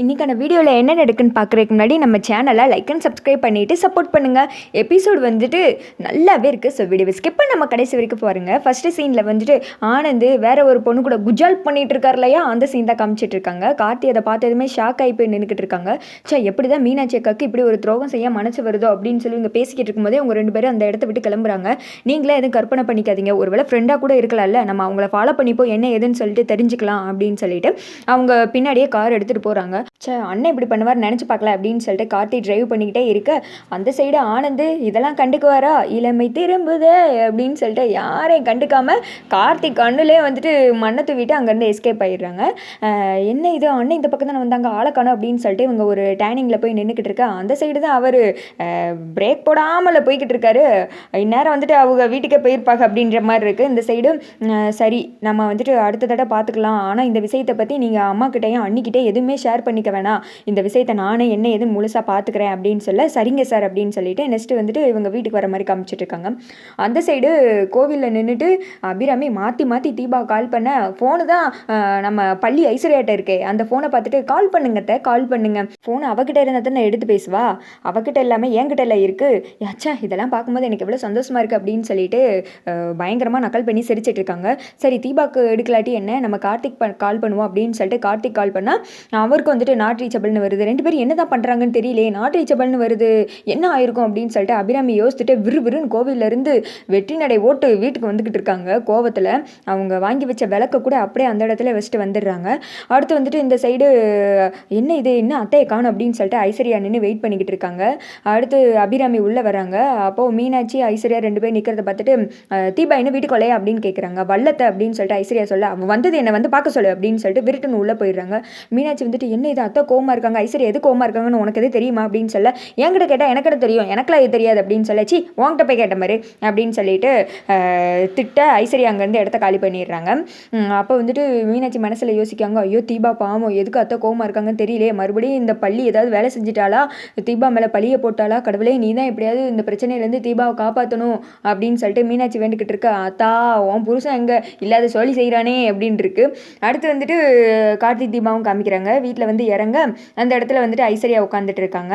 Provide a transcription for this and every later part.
இன்றைக்கான வீடியோவில் என்ன நடக்குன்னு பார்க்குறதுக்கு முன்னாடி நம்ம சேனலை லைக் அண்ட் சப்ஸ்கிரைப் பண்ணிவிட்டு சப்போர்ட் பண்ணுங்கள் எபிசோட் வந்துட்டு நல்லாவே இருக்குது ஸோ வீடியோவை ஸ்கிப் பண்ண நம்ம கடைசி வரைக்கும் பாருங்கள் ஃபஸ்ட்டு சீனில் வந்துட்டு ஆனந்த் வேறு ஒரு பொண்ணு கூட குஜால் பண்ணிகிட்டு இருக்கார் இல்லையா? அந்த சீன் தான் காமிச்சிட்டு இருக்காங்க. கார்த்தி அதை பார்த்ததுமே ஷாக் ஆகி போய் நின்றுக்கிட்டு இருக்காங்க. சே எப்படி தான் மீனாட்சி அக்காக்கு இப்படி ஒரு துரோகம் செய்ய மனசு வருதோ அப்படின்னு சொல்லி இங்கே பேசிக்கிட்டு இருக்கும்போதே அவங்க ரெண்டு பேரும் அந்த இடத்த விட்டு கிளம்புறாங்க. நீங்களே எதுவும் கற்பனை பண்ணிக்காதீங்க. ஒருவேளை ஃப்ரெண்டாக கூட இருக்கலாம்ல. நம்ம அவங்கள ஃபாலோ பண்ணிப்போ என்ன ஏதுன்னு சொல்லிட்டு தெரிஞ்சுக்கலாம் அப்படின்னு சொல்லிட்டு அவங்க பின்னாடியே கார் எடுத்துகிட்டு போகிறாங்க சே அண்ணன் இப்படி பண்ணுவார் நினச்சி பார்க்கல அப்படின்னு சொல்லிட்டு கார்த்தி டிரைவ் பண்ணிக்கிட்டே இருக்க. அந்த சைடு ஆனந்து இதெல்லாம் கண்டுக்குவாரா? இளமை திரும்புதே அப்படின்னு சொல்லிட்டு யாரையும் கண்டுக்காம கார்த்திக் கண்ணுலே வந்துட்டு மண்ணை தூவிட்டு அங்கேருந்து எஸ்கேப் ஆயிடுறாங்க. என்ன இது? அண்ணன் இந்த பக்கம் தானே வந்தாங்க? ஆளக்கானோ அப்படின்னு சொல்லிட்டு இவங்க ஒரு டேனிங்கில் போய் நின்றுக்கிட்டு இருக்கா. அந்த சைடு தான் அவர் பிரேக் போடாமல் போய்கிட்டு இருக்காரு. இந்நேரம் வந்துட்டு அவங்க வீட்டுக்கே போயிருப்பாங்க அப்படின்ற மாதிரி இருக்குது இந்த சைடு சரி நம்ம வந்துட்டு அடுத்த தடவை பார்த்துக்கலாம். ஆனால் இந்த விஷயத்தை பற்றி நீங்கள் அம்மாக்கிட்டையும் அண்ணிக்கிட்டே எதுவுமே ஷேர் பண்ணிக்க வேணாம். இந்த விஷயத்தை நானே என்ன எதுன்னு முழுசாக பார்த்துக்கிறேன் அப்படின்னு சொல்ல சரிங்க சார் அப்படின்னு சொல்லிட்டு நெக்ஸ்ட்டு வந்துட்டு இவங்க வீட்டுக்கு வர மாதிரி காமிச்சிட்டு இருக்காங்க. அந்த சைடு கோவிலில் நின்றுட்டு அபிராமி மாற்றி மாற்றி தீபா கால் பண்ண ஃபோனு தான் நம்ம பள்ளி ஐஸ்வர்யாட்ட இருக்கே அந்த ஃபோனை பார்த்துட்டு கால் பண்ணுங்கத்த கால் பண்ணுங்க. ஃபோன் அவகிட்ட இருந்தால் தான் எடுத்து பேசுவா? அவகிட்ட எல்லாமே என்கிட்ட எல்லாம் இருக்குது யாச்சா இதெல்லாம் பார்க்கும்போது எனக்கு எவ்வளோ சந்தோஷமா இருக்குது அப்படின்னு சொல்லிட்டு பயங்கரமாக நக்கல் பண்ணி சிரிச்சிட்டு இருக்காங்க. சரி தீபாக்கு எடுக்கலாட்டி என்ன? நம்ம கார்த்திக் ப கால் பண்ணுவோம் அப்படின்னு சொல்லிட்டு கார்த்திக் கால் பண்ணால் அவருக்கு வந்துட்டு நாட் ரீச்சபிள்னு வருது. ரெண்டு பேரும் என்ன தான் பண்ணுறாங்கன்னு தெரியலையே. நாட் ரீச்சபிள்னு வருது. என்ன ஆயிருக்கும் அப்படின்னு சொல்லிட்டு அபிராமி யோசிச்சுட்டு விறு விறுன்னு கோவிலேருந்து வெற்றி நடை ஓட்டு வீட்டுக்கு வந்துக்கிட்டு இருக்காங்க. கோவத்தில் அவங்க வாங்கி வச்ச விளக்க கூட அப்படியே அந்த இடத்துல வச்சுட்டு வந்துடுறாங்க. அடுத்து வந்துட்டு இந்த சைடு என்ன இது? என்ன அத்தையை காணும் அப்படின்னு சொல்லிட்டு ஐஸ்வர்யா நின்று வெயிட் பண்ணிக்கிட்டு இருக்காங்க. அடுத்து அபிராமி உள்ளே வராங்க. அப்போது மீனாட்சி ஐஸ்வர்யா ரெண்டு பேரும் நிற்கிறத பார்த்துட்டு தீபா என்ன வீட்டுக்கு கொலையா? அப்படின்னு கேட்குறாங்க வல்லத்தை அப்படின்னு சொல்லிட்டு ஐஸ்வர்யா சொல்ல அவன் வந்தது என்னை வந்து பார்க்க சொல்லு அப்படின்னு சொல்லிட்டு விருட்டுன்னு உள்ளே போயிடுறாங்க. மீனாட்சி வந்துட்டு என்ன இது அத்தை கோமா இருக்காங்க? ஐஸ்வர்யா எது கோமா இருக்காங்கன்னு உனக்கு எது தெரியுமா? அப்படின்னு சொல்ல என்கிட்ட கேட்டால் எனக்கு தெரியும்? எனக்குலாம் இது தெரியாது அப்படின்னு சொல்ல சி போய் கேட்ட மாதிரி அப்படின்னு சொல்லிட்டு திட்ட ஐஸ்வர்யா அங்கேருந்து இடத்த காலி பண்ணிடுறாங்க. அப்போ வந்துட்டு மீனாட்சி மனசில் யோசிக்காங்க ஐயோ தீபா பாவம் எதுக்கு அத்தை கோமா இருக்காங்கன்னு தெரியலையே. மறுபடியும் இந்த பள்ளி ஏதாவது வேலை செஞ்சுட்டாளா? தீபா மேலே பழியை போட்டாளா? கடவுளே நீ தான் எப்படியாவது இந்த பிரச்சனையிலேருந்து தீபாவை காப்பாற்றணும் அப்படின்னு சொல்லிட்டு மீனாட்சி வேண்டுக்கிட்டு இருக்க. அத்தா உன் புருஷன் எங்கே இல்லாத சொல்லி செய்கிறானே அப்படின்னு இருக்கு. அடுத்து வந்துட்டு கார்த்திக் தீபாவும் காமிக்கிறாங்க. வீட்டில் வந்து இறங்க அந்த இடத்துல வந்துட்டு ஐஸ்வர்யா உட்காந்துட்டு இருக்காங்க.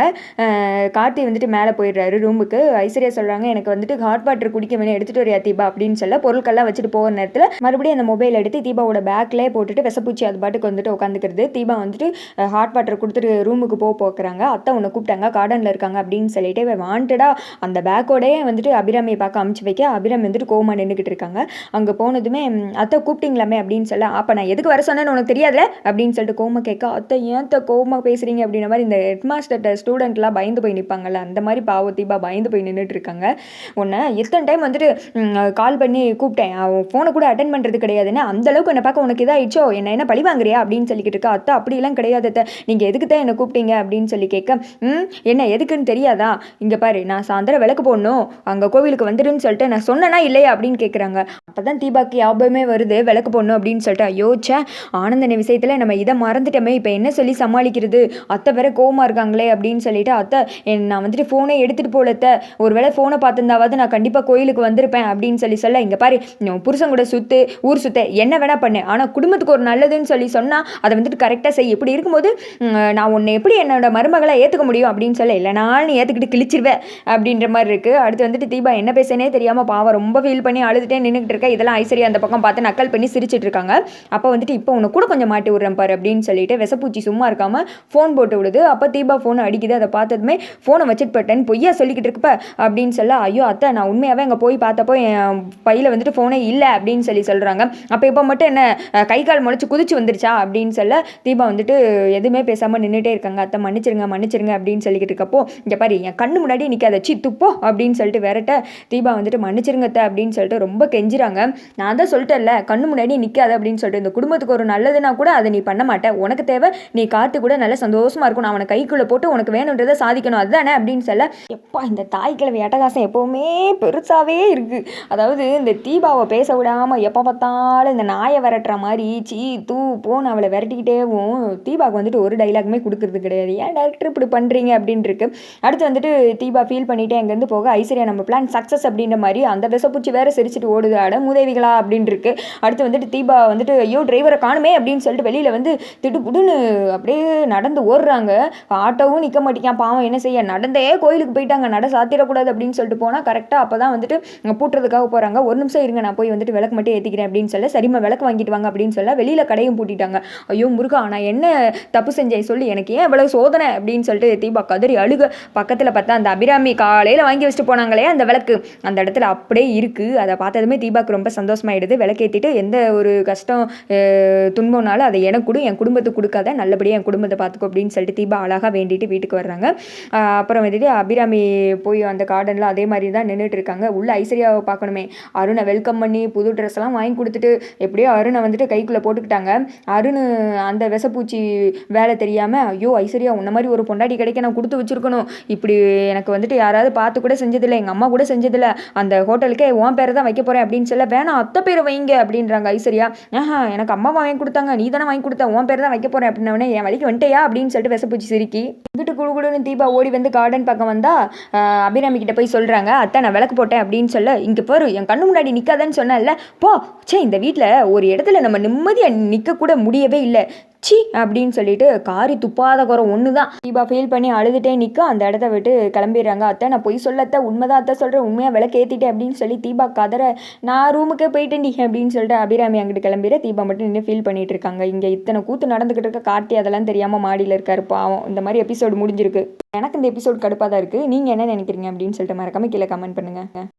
கார்த்தி வந்துட்டு மேலே போயிடுறாரு ரூமுக்கு. ஐஸ்வர்யா சொல்கிறாங்க எனக்கு வந்துட்டு ஹாட் வாட்டர் குடிக்க வேணும் எடுத்துகிட்டு வரையா தீபா? அப்படின்னு சொல்ல பொருட்கள்லாம் வச்சுட்டு போகிற நேரத்தில் மறுபடியும் அந்த மொபைல் எடுத்து தீபாவோட பேக்லேயே போட்டுட்டு விசப்பூச்சி அது பாட்டுக்கு வந்துட்டு உட்காந்துக்கிறது தீபா வந்துட்டு ஹாட் வாட்டர் கொடுத்துட்டு ரூமுக்கு போக போக்குறாங்க. அத்தை உன்னை கூப்பிட்டாங்க கார்டனில் இருக்காங்க அப்படின்னு சொல்லிட்டு இவன் வாண்டடாக அந்த பேக்கோடையே வந்துட்டு அபிராமியை பார்க்க அமுச்சு வைக்க அபிராமி வந்துட்டு கோமா நின்றுக்கிட்டு இருக்காங்க. அங்கே போனதுமே அத்தை கூப்பிட்டீங்களாமே? அப்படின்னு சொல்ல அப்போ நான் எதுக்கு வர சொன்னேன்னு உனக்கு தெரியாதுல? அப்படின்னு சொல்லிட்டு கோமா கேட்க அத்தை ஏன் அத்தை கோமா பேசுகிறீங்க அப்படின்ற மாதிரி இந்த ஹெட் மாஸ்டர்கிட்ட ஸ்டூடெண்ட்லாம் பயந்து போய் நிற்பாங்கல்ல அந்த மாதிரி பாவ தீபா பயந்து போய் நின்றுட்டுருக்காங்க ஒன்று உன்னை எத்தனை டைம் வந்துட்டு கால் பண்ணி கூப்பிட்டேன். அவன் ஃபோனை கூட அட்டன் பண்ணுறது கிடையாதுன்னு அந்தளவுக்கு என்னை பார்க்க உனக்கு இதாகிடுச்சோ என்ன என்ன பழி வாங்குறியா? அப்படின்னு சொல்லிக்கிட்டு இருக்கா. அத்தை அப்படிலாம் கிடையாது அத்தை. நீங்கள் எதுக்கு தான் என்னை கூப்பிட்டீங்க? அப்படின்னு சொல்லி கேட்க ம் என்ன எதுக்குன்னு தெரியாதா? இங்கே பாரு நான் சாயந்தரம் விளக்கு போடணும். அங்கே கோவிலுக்கு வந்துடுன்னு சொல்லிட்டு நான் சொன்னேனா இல்லையா? அப்படின்னு கேட்குறாங்க அப்போ தான் தீபாக்கு ஞாபகமே வருது விளக்கு போடணும் அப்படின்னு சொல்லிட்டு. யோசிச்சேன் ஆனந்தன விஷயத்தில் நம்ம இதை மறந்துட்டோமே. இப்போ என்ன சொல்லி சமாளிக்கிறது. அத்தை வேற கோவமாக இருக்காங்களே அப்படின்னு சொல்லிட்டு அத்தை என் நான் வந்துட்டு ஃபோனை எடுத்துகிட்டு போலத்த ஒரு வேளை ஃபோனை பார்த்துருந்தாவது நான் கண்டிப்பாக கோயிலுக்கு வந்திருப்பேன். அப்படின்னு சொல்லி சொல்ல இங்கே பாரு உன் புருஷன் கூட சுற்று ஊர் சுத்த என்ன வேணால் பண்ணு. ஆனால் குடும்பத்துக்கு ஒரு நல்லதுன்னு சொல்லி சொன்னால் அதை வந்துட்டு கரெக்டாக செய். இப்படி இருக்கும்போது நான் உன்னை எப்படி என்னோட மருமகளை ஏற்றுக்க முடியும்? அப்படின்னு சொல்ல இல்லை நான் ஏற்றுக்கிட்டு கிழிச்சிருவேன் அப்படின்ற மாதிரி இருக்குது அடுத்து வந்துட்டு தீபா என்ன பேசுனே தெரியாமல் பாவம் ரொம்ப ஃபீல் பண்ணி அழுதுட்டே நின்றுக்கிட்டு இருக்க. இதெல்லாம் ஐஸ்வர்யா அந்த பக்கம் பார்த்து நக்கல் பண்ணி சிரிச்சிட்டு இருக்காங்க. அப்போ வந்துட்டு இப்போ உன்னை கூட கொஞ்சம் மாட்டி விட்றேன் பாரு அப்படின்னு சொல்லிட்டு விசப்பூச்சி சும்மா இருக்காமல் ஃபோன் போட்டு விடுது. அப்போ தீபா ஃபோன் அடிக்குது. அதை பார்த்ததுமே ஃபோனை வச்சுட்டு போட்டேன் பொய்யா சொல்லிக்கிட்டு இருப்ப அப்படின்னு சொல்ல ஐயோ அத்தை நான் உண்மையாகவே அங்கே போய் பார்த்தப்போ என் பையில் வந்துட்டு ஃபோனே இல்லை அப்படின்னு சொல்லி சொல்கிறாங்க அப்போ இப்போ மட்டும் என்ன கை கால் முளைச்சி குதிச்சு வந்துருச்சா? அப்படின்னு சொல்ல தீபா வந்துட்டு எதுவுமே பேசாமல் நின்றுட்டே இருக்காங்க. அத்தை மன்னிச்சிருங்க மன்னிச்சிருங்க அப்படின்னு சொல்லிக்கிட்டு இருக்கப்போ இங்கே பாரு என் கண்ணு முன்னாடி நிற்காத சி துப்போ அப்படின்னு சொல்லிட்டு விரட்ட தீபா வந்துட்டு மன்னிச்சிருங்க அத்தை அப்படின்னு சொல்லிட்டு ரொம்ப கெஞ்சுறாங்க. நான் தான் சொல்லிட்டேன்ல கண்ணு முன்னாடி நிற்காத அப்படின்னு சொல்லிட்டு இந்த குடும்பத்துக்கு ஒரு நல்லதுன்னா கூட அதை நீ பண்ண மாட்டேன் உனக்கு தேவை நீ காத்து கூட நல்லா சந்தோஷமா இருக்கும். நான் அவனை கைக்குள்ளே போட்டு உனக்கு வேணுன்றதை சாதிக்கணும். அதுதானே அப்படின்னு சொல்ல எப்பா இந்த தாய் கிழவி அட்டகாசம் எப்போவுமே பெருசாகவே இருக்குது அதாவது இந்த தீபாவை பேச விடாமல் எப்போ பார்த்தாலும் இந்த நாயை விரட்டுற மாதிரி சீ தூ போன்னு அவளை விரட்டிக்கிட்டேவும் தீபாவுக்கு வந்துட்டு ஒரு டைலாகுமே கொடுக்கறது கிடையாது. ஏன் டேரக்டர் இப்படி பண்ணுறீங்க அப்படின்னு இருக்கு அடுத்து வந்துட்டு தீபா ஃபீல் பண்ணிட்டு அங்கேருந்து போக ஐஸ்வர்யா நம்ம பிளான் சக்ஸஸ் அப்படின்ற மாதிரி அந்த விசப்பூச்சி வேற சிரிச்சிட்டு ஓடுது. அட மூதேவிகளா அப்படின்னு இருக்கு அடுத்து வந்துட்டு தீபா வந்துட்டு ஐயோ டிரைவரை காணுமே அப்படின்னு சொல்லிட்டு வெளியில் வந்து திடுப்புடுன்னு அப்படியே நடந்து ஓடுறாங்க. ஆட்டோவும் நிற்க மாட்டேங்கான் பாவம் என்ன செய்ய? நடந்தே கோயிலுக்கு போயிட்டாங்க. நட சாத்திடக்கூடாது அப்படின்னு சொல்லிட்டு போனால் கரெக்டாக அப்போ தான் வந்துட்டு பூட்டுறதுக்காக போகிறாங்க ஒரு நிமிஷம் இருங்க நான் போய் வந்துட்டு விளக்கு மட்டும் ஏற்றிக்கிறேன் அப்படின்னு சொல்ல சரிம்மா விளக்கு வாங்கிட்டு வாங்க அப்படின்னு சொல்ல வெளியில் கடையும் பூட்டிட்டாங்க. ஐயோ முருகா நான் என்ன தப்பு செஞ்சேன் சொல்லி? எனக்கு ஏன் இவ்வளவு சோதனை? அப்படின்னு சொல்லிட்டு தீபா கதறி அழுக பக்கத்தில் பார்த்தா அந்த அபிராமி காலையில் வாங்கி வச்சுட்டு போனாங்களே அந்த விளக்கு. அந்த இடத்துல அப்படியே இருக்குது அதை பார்த்ததுமே தீபாக்கு ரொம்ப சந்தோஷமாயிடுது. விளக்கேற்றிட்டு எந்த ஒரு கஷ்டம் துன்பம்னாலும் அதை எனக்கு கொடு என் குடும்பத்துக்கு கொடுக்காத நல்ல நல்லபடியாக என் குடும்பத்தை பார்த்துக்கோ அப்படின்னு சொல்லிட்டு தீபா அழகாக வேண்டிட்டு வீட்டுக்கு வர்றாங்க. அப்புறம் வந்துட்டு அபிராமி போய் அந்த கார்டனில் அதே மாதிரி தான் நின்றுட்டு இருக்காங்க. உள்ள ஐஸ்வர்யாவை பார்க்கணுமே. அருணை வெல்கம் பண்ணி புது ட்ரெஸ்லாம் வாங்கி கொடுத்துட்டு எப்படியோ அருணை வந்துட்டு கைக்குள்ளே போட்டுக்கிட்டாங்க. அருண் அந்த விசப்பூச்சி வேலை தெரியாமல் ஐயோ ஐஸ்வர்யா உன்ன மாதிரி ஒரு பொண்டாட்டி கிடைக்க நான் கொடுத்து வச்சிருக்கணும். இப்படி எனக்கு வந்துட்டு யாராவது பார்த்து கூட செஞ்சதில்லை. எங்கள் அம்மா கூட செஞ்சதில்லை. அந்த ஹோட்டலுக்கே உன் பேரை தான் வைக்க போகிறேன் அப்படின்னு சொல்ல வேணாம் அத்தை பேரை வைங்க அப்படின்றாங்க ஐஸ்வர்யா. ஆஹா எனக்கு அம்மா வாங்கி கொடுத்தாங்க. நீ தானே வாங்கி கொடுத்த. உன் பேர் தான் வைக்க போகிறேன் அப்படின்னவனே என் வழிக்கு வந்துட்டேயா? அப்படின்னு சொல்லிட்டு விசப்பூச்சி சிரிக்கி. இங்கிட்டு குழு குழுன்னு தீபா ஓடி வந்து கார்டன் பக்கம் வந்தா அபிராமி கிட்ட போய் சொல்கிறாங்க அத்தை நான் விளக்கு போட்டேன் அப்படின்னு சொல்ல இங்கே பாரு என் கண்ணு முன்னாடி நிற்காதன்னு சொன்னேன்ல போ ச்சே இந்த வீட்டில் ஒரு இடத்துல நம்ம நிம்மதியாக நிற்க கூட முடியவே இல்லை. சி அப்படின்னு சொல்லிட்டு காரி துப்பாத குறை ஒன்று தான் தீபா ஃபீல் பண்ணி அழுதுட்டே நிற்க அந்த இடத்த விட்டு கிளம்பிடுறாங்க. அத்தை நான் பொய் சொல்ல அத்தை உண்மைதான் அத்தை சொல்கிறேன் உண்மையாக விளக்கு ஏற்றிட்டேன் அப்படின்னு சொல்லி தீபா கதற நான் ரூமுக்கே போயிட்டேன்டி அப்படின்னு சொல்லிட்டு அபிராமி அங்கிட்டு கிளம்பிட. தீபா மட்டும் நின்று ஃபீல் பண்ணிட்டு இருக்காங்க. இங்கே இத்தனை கூத்து நடந்துக்கிட்டு இருக்க கார்த்தி அதெல்லாம் தெரியாமல் மாடியில் இருக்காரு. பாவம் இந்த மாதிரி எபிசோடு முடிஞ்சிருக்கு. எனக்கு இந்த எபிசோட் கடுப்பாக தான் இருக்குது நீங்கள் என்ன நினைக்கிறீங்க அப்படின்னு சொல்லிட்டு மறக்காம கீழே கமெண்ட் பண்ணுங்கள்